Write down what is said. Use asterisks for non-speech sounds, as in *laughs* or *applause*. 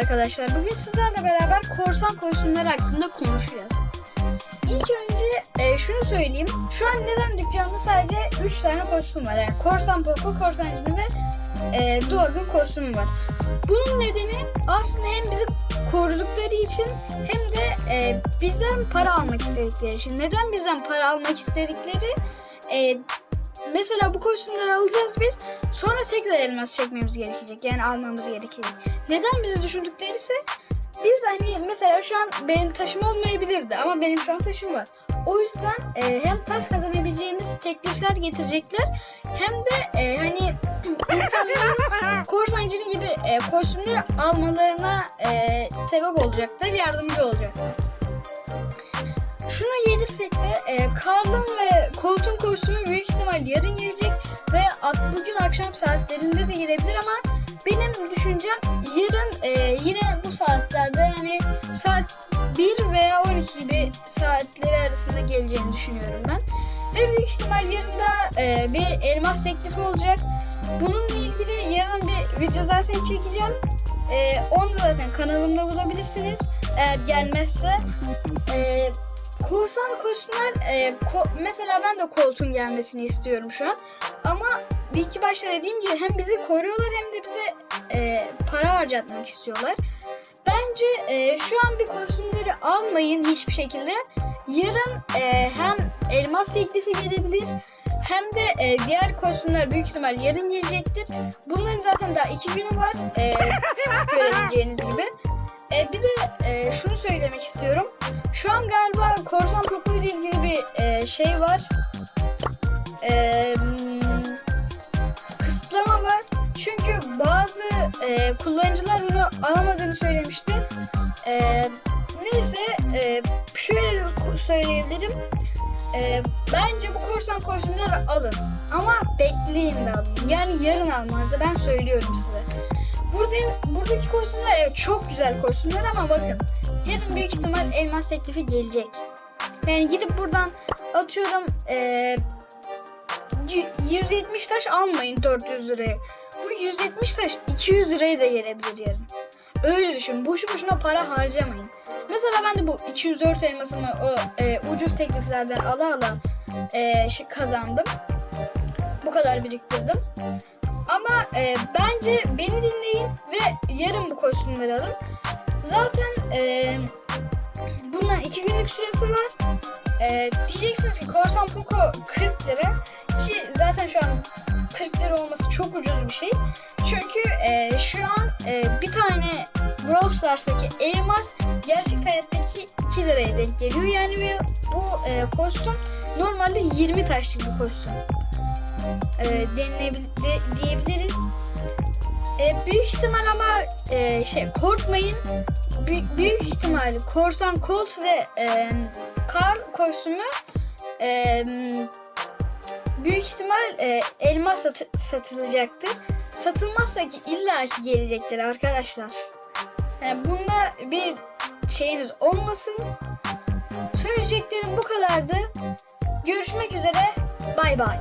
Arkadaşlar bugün sizlerle beraber korsan kostümleri hakkında konuşacağız. İlk önce e, şunu söyleyeyim. Şu an neden dükkanda sadece 3 tane kostüm var. Yani korsan popo, korsan cini ve e, Dwarf'ın kostümü var. Bunun nedeni aslında hem bizi korudukları için hem de e, bizden para almak istedikleri için. Neden bizden para almak istedikleri? E, mesela bu kostümleri alacağız biz. Sonra tekrar elmas çekmemiz gerekecek. Yani almamız gerekecek. Neden bizi düşündükleri ise biz hani mesela şu an benim taşım olmayabilirdi ama benim şu an taşım var. O yüzden e, hem taş kazanabileceğimiz teklifler getirecekler hem de e, hani *clears throat* insanların korsancının gibi e, kostümleri almalarına e, sebep olacaklar, yardımcı olacak. Şunu yedirsek de e, Karl'ın ve Colt'un kostümü büyük ihtimal yarın gelecek ve at- bugün akşam saatlerinde de gelebilir ama benim düşüncem yarın e, yine bu saatlerde yani saat 1 veya 12 gibi saatleri arasında geleceğini düşünüyorum ben. Ve büyük ihtimal yarın da e, bir elmas teklifi olacak. Bununla ilgili yarın bir video zaten çekeceğim. E, onu da zaten kanalımda bulabilirsiniz. Eğer gelmezse. E, korsan kostümler e, ko- mesela ben de koltuğun gelmesini istiyorum şu an. Ama ilk başta dediğim gibi hem bizi koruyorlar hem de bize e, para harcatmak istiyorlar. Bence e, şu an bir kostümleri almayın hiçbir şekilde. Yarın e, hem elmas teklifi gelebilir hem de e, diğer kostümler büyük ihtimal yarın gelecektir. Bunların zaten daha iki günü var e, *laughs* görebileceğiniz gibi. E, bir de e, şunu söylemek istiyorum. Şu an galiba Korsan Poco ilgili bir e, şey var. E, hmm, kısıtlama var. Çünkü bazı e, kullanıcılar bunu alamadığını söylemişti. E, neyse e, şöyle söyleyebilirim. E, bence bu korsan kostümleri alın. Ama bekleyin de alın. Yani yarın almanızı ben söylüyorum size. Burada, buradaki kostümler evet çok güzel kostümler ama bakın yarın büyük ihtimal elmas teklifi gelecek. Yani gidip buradan atıyorum eee, y- 170 taş almayın 400 liraya. Bu 170 taş 200 liraya da gelebilir yarın. Öyle düşün. Boşu boşuna para harcamayın. Mesela ben de bu 204 elmasımı o e, ucuz tekliflerden ala ala e, şey kazandım. Bu kadar biriktirdim. Ama e, bence beni dinleyin ve yarın bu kostümleri alın. Zaten e, bundan iki günlük süresi var. E, diyeceksiniz ki Korsan Poco 40 lira. Ki zaten şu an 40 lira olması çok ucuz bir şey. Çünkü e, şu an e, bir tane Brawl Stars'taki elmas gerçek hayattaki 2 liraya denk geliyor. Yani bu e, kostüm normalde 20 taşlık bir kostüm e, denilebil de- diyebiliriz. E, büyük ihtimal ama e, şey korkmayın. Bü- büyük ihtimal korsan Colt ve e, Karl kostümü e, büyük ihtimal e, elma satı- satılacaktır. Satılmazsa ki illaki gelecektir arkadaşlar. Yani bunda bir şeyiniz olmasın. Söyleyeceklerim bu kadardı. Görüşmek üzere. Bay bay.